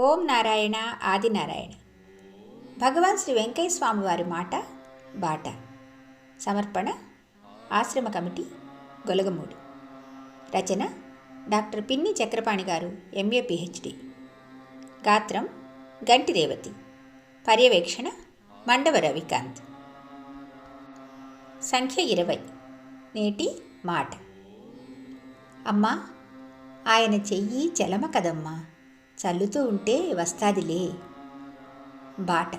ఓం నారాయణ ఆదినారాయణ. భగవాన్ శ్రీ వెంకయ్య స్వామి వారి మాట బాట. సమర్పణ ఆశ్రమ కమిటీ గొలగమూడి. రచన డాక్టర్ పిన్ని చక్రపాణి గారు ఎంఏ పిహెచ్డి. గాత్రం గంటి రేవతి పర్యవేక్షణ మండవ రవికాంత్. సంఖ్య ఇరవై. నేటి మాట. అమ్మా ఆయన చెయ్యి చలమ కదమ్మా. చల్లుతూ ఉంటే వస్తాదిలే. బాట.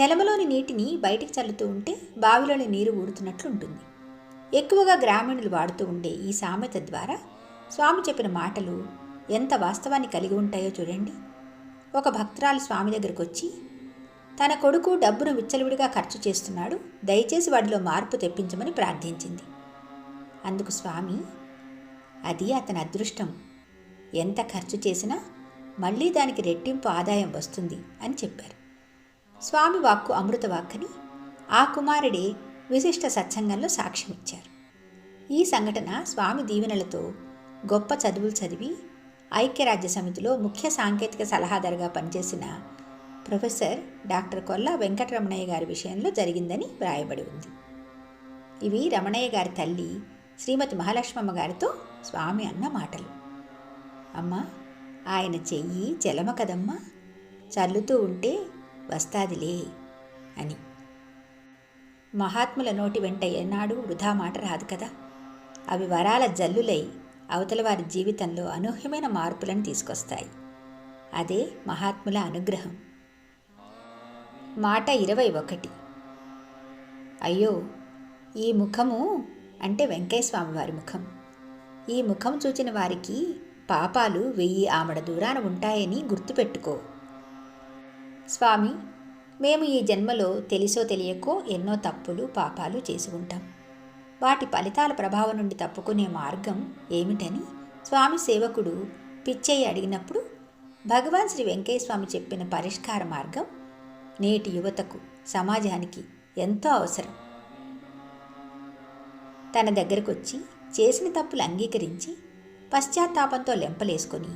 చెలమలోని నీటిని బయటికి చల్లుతూ ఉంటే బావిలోని నీరు ఊరుతున్నట్లు ఉంటుంది ఎక్కువగా గ్రామీణులు వాడుతూ ఉండే ఈ సామెత ద్వారా స్వామి చెప్పిన మాటలు ఎంత వాస్తవాన్ని కలిగి ఉంటాయో చూడండి. ఒక భక్తురాలు స్వామి దగ్గరకు వచ్చి తన కొడుకు డబ్బును విచ్చలవిడిగా ఖర్చు చేస్తున్నాడు దయచేసి వాడిలో మార్పు తెప్పించమని ప్రార్థించింది. అందుకు స్వామి అది అతని అదృష్టం. ఎంత ఖర్చు చేసినా మళ్ళీ దానికి రెట్టింపు ఆదాయం వస్తుంది అని చెప్పారు. స్వామి వాక్కు అమృత వాక్కని ఆ కుమారుడే విశిష్ట సత్సంగంలో సాక్ష్యమిచ్చారు. ఈ సంఘటన స్వామి దీవెనలతో గొప్ప చదువులు చదివి ఐక్యరాజ్య సమితిలో ముఖ్య సాంకేతిక సలహాదారుగా పనిచేసిన ప్రొఫెసర్ డాక్టర్ కొల్లా వెంకటరమణయ్య గారి విషయంలో జరిగిందని వ్రాయబడి ఉంది. ఇవి రమణయ్య గారి తల్లి శ్రీమతి మహాలక్ష్మమ్మ గారితో స్వామి అన్న మాటలు. అమ్మ ఆయన చెయ్యి జలమ కదమ్మా. చల్లుతూ ఉంటే వస్తాదిలే అని. మహాత్ముల నోటి వెంట ఏనాడు వృధా మాట రాదు కదా. అవి వరాల జల్లులై అవతల వారి జీవితంలో అనూహ్యమైన మార్పులను తీసుకొస్తాయి. అదే మహాత్ముల అనుగ్రహం. మాట ఇరవై ఒకటి. అయ్యో! ఈ ముఖము అంటే వెంకయ్య స్వామివారి ముఖం. ఈ ముఖం చూచిన వారికి పాపాలు వెయ్యి ఆమడ దూరాన ఉంటాయని గుర్తుపెట్టుకో. స్వామి మేము ఈ జన్మలో తెలిసో తెలియకో ఎన్నో తప్పులు పాపాలు చేసి ఉంటాం వాటి ఫలితాల ప్రభావం నుండి తప్పుకునే మార్గం ఏమిటని స్వామి సేవకుడు పిచ్చయ్య అడిగినప్పుడు భగవాన్ శ్రీ వెంకయ్య స్వామి చెప్పిన పరిష్కార మార్గం నేటి యువతకు సమాజానికి ఎంతో అవసరం. తన దగ్గరకు వచ్చి చేసిన తప్పులు అంగీకరించి పశ్చాత్తాపంతో లెంపలేసుకొని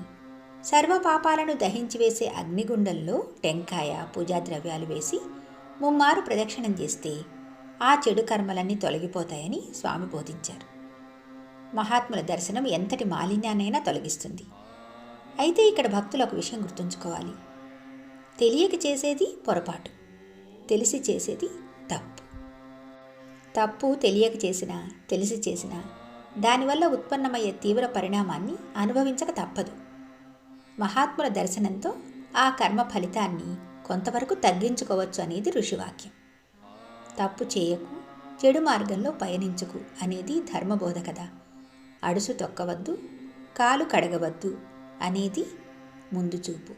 సర్వ పాపాలను దహించి వేసే అగ్నిగుండంలో టెంకాయ పూజా ద్రవ్యాలు వేసి ముమ్మారు ప్రదక్షిణం చేస్తే ఆ చెడు కర్మలన్నీ తొలగిపోతాయని స్వామి బోధించారు. మహాత్ముల దర్శనం ఎంతటి మాలిన్యాన్నైనా తొలగిస్తుంది. అయితే ఇక్కడ భక్తులు ఒక విషయం గుర్తుంచుకోవాలి. తెలియక చేసేది పొరపాటు. తెలిసి చేసేది తప్పు. తప్పు తెలియక చేసినా తెలిసి చేసినా దానివల్ల ఉత్పన్నమయ్యే తీవ్ర పరిణామాన్ని అనుభవించక తప్పదు. మహాత్ముల దర్శనంతో ఆ కర్మ ఫలితాన్ని కొంతవరకు తగ్గించుకోవచ్చు అనేది ఋషివాక్యం. తప్పు చేయకు చెడు మార్గంలో పయనించుకు అనేది ధర్మబోధ కదా అడుసు తొక్కవద్దు కాలు కడగవద్దు అనేది ముందు చూపు.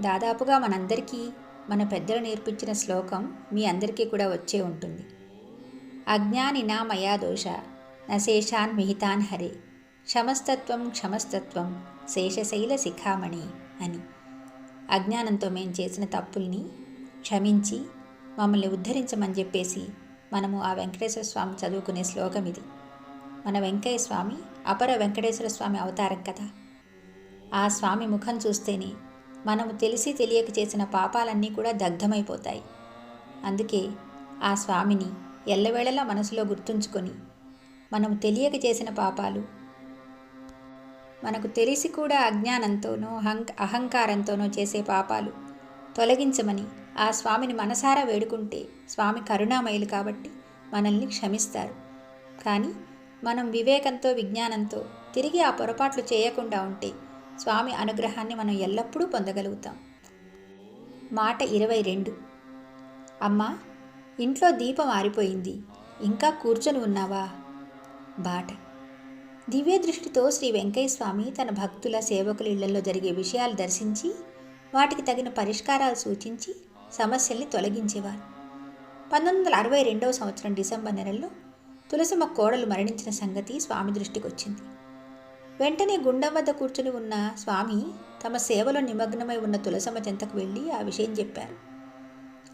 దాదాపుగా మనందరికీ మన పెద్దలు నేర్పించిన శ్లోకం మీ అందరికీ కూడా వచ్చే ఉంటుంది. అజ్ఞానినా మయా దోష నశేషాన్ మిహితాన్ హరే క్షమస్తత్వం క్షమస్తత్వం శేషశైల శిఖామణి అని అజ్ఞానంతో మేము చేసిన తప్పుల్ని క్షమించి మమ్మల్ని ఉద్ధరించమని చెప్పేసి మనము ఆ వెంకటేశ్వర స్వామి చదువుకునే శ్లోకం ఇది. మన వెంకయ్య స్వామి అపర వెంకటేశ్వర స్వామి అవతారం కదా. ఆ స్వామి ముఖం చూస్తేనే మనము తెలిసి తెలియక చేసిన పాపాలన్నీ కూడా దగ్ధమైపోతాయి. అందుకే ఆ స్వామిని ఎల్లవేళలా మనసులో గుర్తుంచుకొని మనం తెలియక చేసిన పాపాలు. మనకు తెలిసి కూడా అజ్ఞానంతోనో హంక అహంకారంతోనో చేసే పాపాలు తొలగించమని ఆ స్వామిని మనసారా వేడుకుంటే స్వామి కరుణామయులు కాబట్టి మనల్ని క్షమిస్తారు. కానీ మనం వివేకంతో విజ్ఞానంతో తిరిగి ఆ పొరపాట్లు చేయకుండా ఉంటే స్వామి అనుగ్రహాన్ని మనం ఎల్లప్పుడూ పొందగలుగుతాం. మాట ఇరవై రెండు. అమ్మా ఇంట్లో దీపం ఆరిపోయింది. ఇంకా కూర్చొని ఉన్నావా? బాట. దివ్య దృష్టితో శ్రీ వెంకయ్య స్వామి తన భక్తుల సేవకుల ఇళ్ళలో జరిగే విషయాలు దర్శించి వాటికి తగిన పరిష్కారాలు సూచించి సమస్యల్ని తొలగించేవారు. పంతొమ్మిది వందల అరవై రెండవ సంవత్సరం డిసెంబర్ నెలలో తులసమ్మ కోడలు మరణించిన సంగతి స్వామి దృష్టికి వచ్చింది వెంటనే గుండం వద్ద కూర్చుని ఉన్న స్వామి తమ సేవలో నిమగ్నమై ఉన్న తులసమ్మ చెంతకు వెళ్ళి ఆ విషయం చెప్పారు.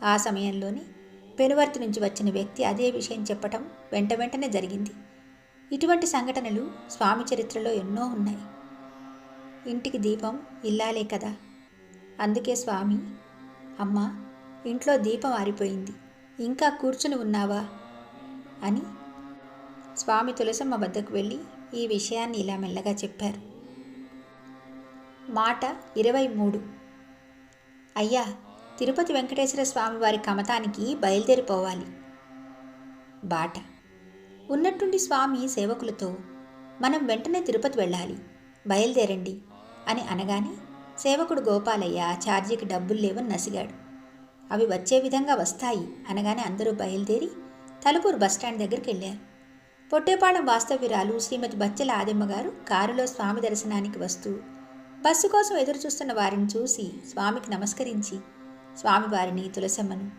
ఆ సమయంలోనే పెనువర్తి నుంచి వచ్చిన వ్యక్తి అదే విషయం చెప్పటం వెంట వెంటనే జరిగింది. ఇటువంటి సంఘటనలు స్వామి చరిత్రలో ఎన్నో ఉన్నాయి. ఇంటికి దీపం ఇల్లాలే కదా. అందుకే స్వామి అమ్మా ఇంట్లో దీపం ఆరిపోయింది. ఇంకా కూర్చుని ఉన్నావా? అని స్వామి తులసమ్మ వద్దకు వెళ్ళి ఈ విషయాన్ని ఇలా మెల్లగా చెప్పారు. మాట ఇరవై మూడు అయ్యా తిరుపతి వెంకటేశ్వర స్వామి వారి కమతానికి బయలుదేరిపోవాలి. బాట. ఉన్నట్టుండి స్వామి సేవకులతో మనం వెంటనే తిరుపతి వెళ్ళాలి. బయలుదేరండి అని అనగానే సేవకుడు గోపాలయ్య ఛార్జీకి డబ్బులు లేవని నసిగాడు. అవి వచ్చే విధంగా వస్తాయి అనగానే అందరూ బయలుదేరి తలుపూరు బస్టాండ్ దగ్గరికి వెళ్ళారు. పొట్టేపాళెం వాస్తవ్యురాలు శ్రీమతి బచ్చెల ఆదెమ్మ గారు కారులో స్వామి దర్శనానికి వస్తూ బస్సు కోసం ఎదురుచూస్తున్న వారిని చూసి స్వామికి నమస్కరించి స్వామివారిని తులసమ్మను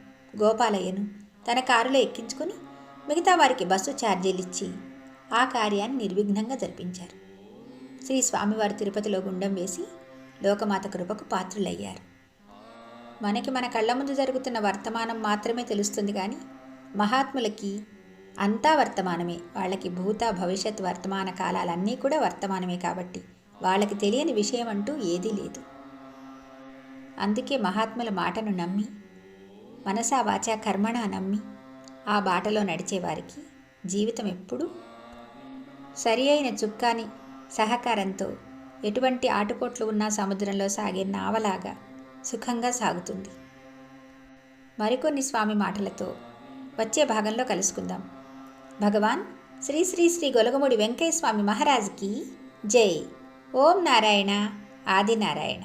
గోపాలయ్యను తన కారులో ఎక్కించుకుని మిగతా వారికి బస్సు ఛార్జీలు ఇచ్చి ఆ కార్యాన్ని నిర్విఘ్నంగా జరిపించారు. శ్రీ స్వామివారి తిరుపతిలో గుండం వేసి లోకమాత కృపకు పాత్రులయ్యారు. మనకి మన కళ్ళ ముందు జరుగుతున్న వర్తమానం మాత్రమే తెలుస్తుంది కానీ మహాత్ములకి అంతా వర్తమానమే. వాళ్ళకి భూత భవిష్యత్ వర్తమాన కాలాలన్నీ కూడా వర్తమానమే కాబట్టి వాళ్ళకి తెలియని విషయం అంటూ ఏదీ లేదు. అందుకే మహాత్ముల మాటను నమ్మి మనసా వాచా కర్మణ నమ్మి ఆ బాటలో నడిచేవారికి జీవితం ఎప్పుడూ సరి అయిన చుక్కాని సహకారంతో ఎటువంటి ఆటుపోట్లు ఉన్నా సముద్రంలో సాగే నావలాగా సుఖంగా సాగుతుంది. మరికొన్ని స్వామి మాటలతో వచ్చే భాగంలో కలుసుకుందాం. భగవాన్ శ్రీ శ్రీ శ్రీ గొలగముడి వెంకయ్య స్వామి మహారాజ్కి జై. ఓం నారాయణ ఆది నారాయణ.